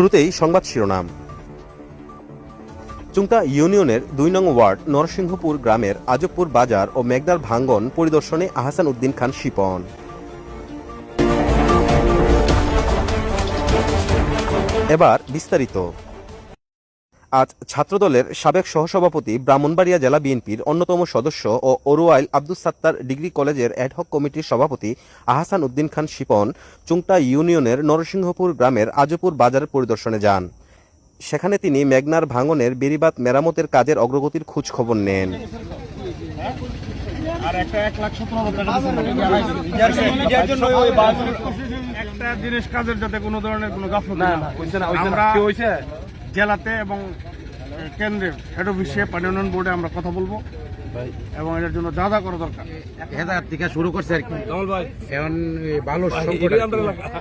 শুরুতেই সংবাদ শিরোনাম। চুংটা ইউনিয়নের দুই নং ওয়ার্ড, নরসিংহপুর গ্রামের আজবপুর বাজার ও মেঘদার ভাঙ্গন পরিদর্শনে আহসান উদ্দিন খান শিপন। এবার বিস্তারিত। আজ ছাত্রদলের সাবেক সহসভাপতি ব্রাহ্মণবাড়িয়া জেলা বিএনপির অন্যতম সদস্য ও ওরুয়াইল আব্দুস সাত্তার ডিগ্রি কলেজের অ্যাডহক কমিটির সভাপতি আহসান উদ্দিন খান শিপন চুংটা ইউনিয়নের নরসিংহপুর গ্রামের আজপুর বাজার পরিদর্শনে যান। সেখানে তিনি মেঘনার ভাঙনের বেড়িবাদ মেরামতের কাজের অগ্রগতির খোঁজ খবর নেন। আর একটা এক লাখ জিনিস কাজের যাতে কোনো ধরনের কোনো গাফলতি না হয়। আমরা জেলাতে এবং কেন্দ্রের হেড অফিসে পানি উন্নয়ন বোর্ডে আমরা কথা বলব। এবং এটার জন্য যা যা করা দরকার। হেদার থেকে শুরু করছে আর কি। এখন বালুর সংকট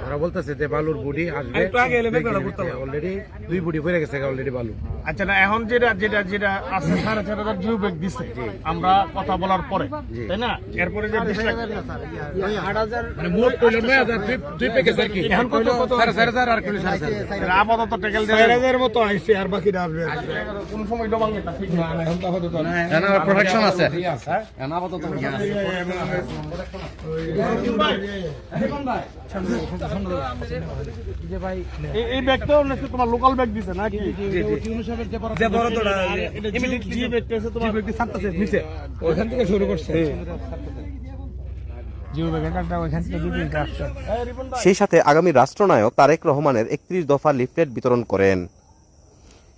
ওরা বলতেছে যে বালুর বুড়ি আসবে। অলরেডি দুই বুড়ি পড়ে গেছে অলরেডি বালু। আচ্ছা না এখন যেটা যেটা যেটা আছে সাড়ে চার হাজার জিও ব্যাগ দিচ্ছে আমরা কথা বলার পরে তাই না? এরপরে যে মানে আপাতত টেকেল মতো আইছে আর বাকিটা আসবে কোন সময় না ঠিক না এখন তো আপাতত না এখন প্রোটেকশন আছে। এখন আপাতত আছে। এই- এই ব্যাগটা নিশ্চয় তোমার লোকাল ব্যাগ দিছে নাকি? যে বড় তোড়া ব্যাগটা আছে তোমার ব্যাগটি ছাড়তেছে নিচে। ওখান থেকে শুরু করছে। জিও ব্যাগের কাজটা ওখান থেকে দিতে আসছে সেই সাথে আগামী রাষ্ট্রনায়ক তারেক রহমানের একত্রিশ দফা লিফলেট বিতরণ করেন।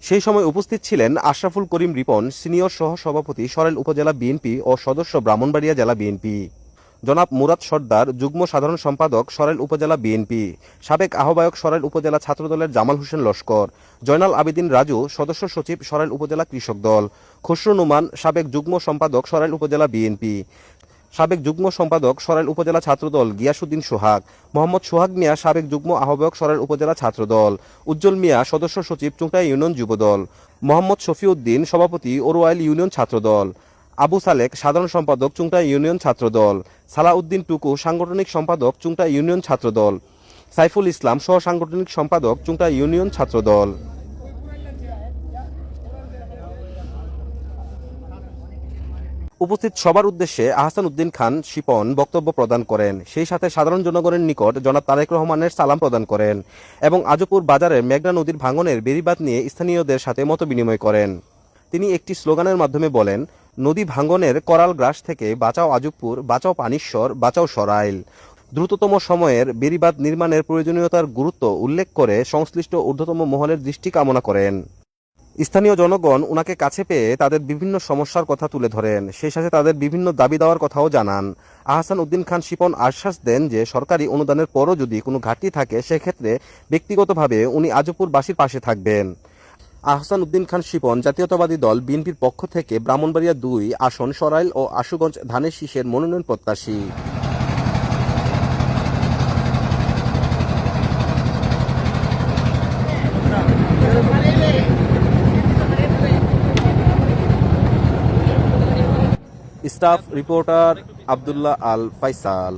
সেই সময় উপস্থিত ছিলেন আশরাফুল করিম রিপন, সিনিয়র সহ সভাপতি সরেল উপজেলা বিএনপি ও সদস্য ব্রাহ্মণবাড়িয়া জেলা বিএনপি। জনাব মুরাদ সর্দার, যুগ্ম সাধারণ সম্পাদক সরেল উপজেলা বিএনপি, সাবেক আহ্বায়ক সরেল উপজেলা ছাত্রদলের জামাল হোসেন লস্কর, জয়নাল আবেদিন রাজু, সদস্য সচিব সরেল উপজেলা কৃষক দল, খসরু নুমান, সাবেক যুগ্ম সম্পাদক সরেল উপজেলা বিএনপি সাবেক যুগ্ম সম্পাদক সরাইল উপজেলা ছাত্রদল গিয়াসুদ্দিন সোহাগ, মোহাম্মদ সোহাগ মিয়া সাবেক যুগ্ম আহ্বায়ক সরাইল উপজেলা ছাত্রদল, উজ্জ্বল মিয়া সদস্য সচিব চুংটা ইউনিয়ন যুবদল, মোহাম্মদ শফিউদ্দিন সভাপতি ওরওয়াইল ইউনিয়ন ছাত্রদল, আবু সালেক সাধারণ সম্পাদক চুংটা ইউনিয়ন ছাত্রদল, সালাউদ্দিন টুকু সাংগঠনিক সম্পাদক চুংটা ইউনিয়ন ছাত্রদল, সাইফুল ইসলাম সহ সাংগঠনিক সম্পাদক চুংটা ইউনিয়ন ছাত্রদল। উপস্থিত সবার উদ্দেশ্যে আহসান উদ্দিন খান শিপন বক্তব্য প্রদান করেন। সেই সাথে সাধারণ জনগণের নিকট জনাব তারেক রহমানের সালাম প্রদান করেন এবং আজপুর বাজারের মেঘনা নদীর ভাঙনের বেরিবাদ নিয়ে স্থানীয়দের সাথে মত বিনিময় করেন। তিনি একটি স্লোগানের মাধ্যমে বলেন, নদী ভাঙনের করাল গ্রাস থেকে বাঁচাও আজবপুর বাঁচাও পানিশ্বর, বাঁচাও সরাইল। দ্রুততম সময়ের বেরিবাদ নির্মাণের প্রয়োজনীয়তার গুরুত্ব উল্লেখ করে সংশ্লিষ্ট ঊর্ধ্বতম মহলের দৃষ্টি কামনা করেন। স্থানীয় জনগণ উনাকে কাছে পেয়ে তাদের বিভিন্ন সমস্যার কথা তুলে ধরেন। সেই সাথে তাদের বিভিন্ন দাবি দেওয়ার কথাও জানান। আহসান উদ্দিন খান শিপন আশ্বাস দেন যে, সরকারি অনুদানের পরও যদি কোনো ঘাটতি থাকে, সেক্ষেত্রে ব্যক্তিগতভাবে উনি আজপুরবাসীর পাশে থাকবেন। আহসান উদ্দিন খান শিপন, জাতীয়তাবাদী দল বিএনপির পক্ষ থেকে ব্রাহ্মণবাড়িয়া দুই আসন, সরাইল ও আশুগঞ্জ ধানের শীষের মনোনয়ন প্রত্যাশী। Staff reporter Abdullah Al Faisal.